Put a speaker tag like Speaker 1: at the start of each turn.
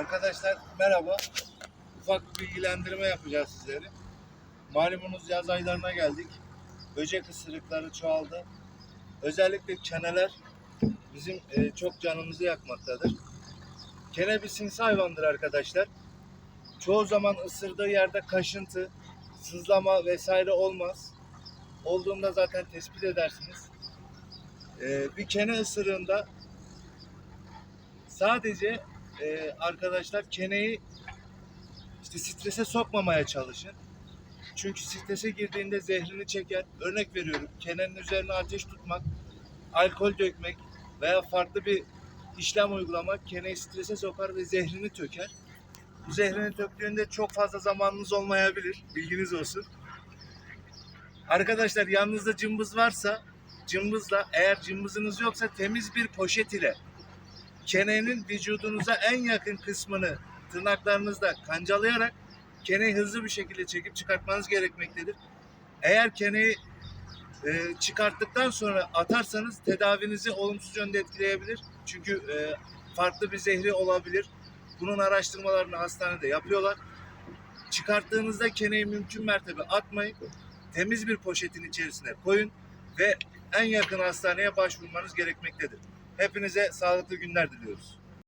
Speaker 1: Arkadaşlar merhaba. Ufak bir bilgilendirme yapacağız sizlere. Malumunuz yaz aylarına geldik. Böcek ısırıkları çoğaldı. Özellikle keneler bizim e, çok canımızı yakmaktadır. Kene bir sinsi hayvandır arkadaşlar. Çoğu zaman ısırdığı yerde kaşıntı, sızlama vesaire olmaz. Olduğunda zaten tespit edersiniz. E, bir kene ısırığında sadece e, arkadaşlar keneyi işte strese sokmamaya çalışın. Çünkü strese girdiğinde zehrini çeker. Örnek veriyorum. Kenenin üzerine ateş tutmak, alkol dökmek veya farklı bir işlem uygulamak keneyi strese sokar ve zehrini töker. Bu zehrini töktüğünde çok fazla zamanınız olmayabilir. Bilginiz olsun. Arkadaşlar yanınızda cımbız varsa cımbızla eğer cımbızınız yoksa temiz bir poşet ile kenenin vücudunuza en yakın kısmını tırnaklarınızla kancalayarak keneyi hızlı bir şekilde çekip çıkartmanız gerekmektedir. Eğer keneyi e, çıkarttıktan sonra atarsanız tedavinizi olumsuz yönde etkileyebilir. Çünkü e, farklı bir zehri olabilir. Bunun araştırmalarını hastanede yapıyorlar. Çıkarttığınızda keneyi mümkün mertebe atmayın. Temiz bir poşetin içerisine koyun ve en yakın hastaneye başvurmanız gerekmektedir. Hepinize sağlıklı günler diliyoruz.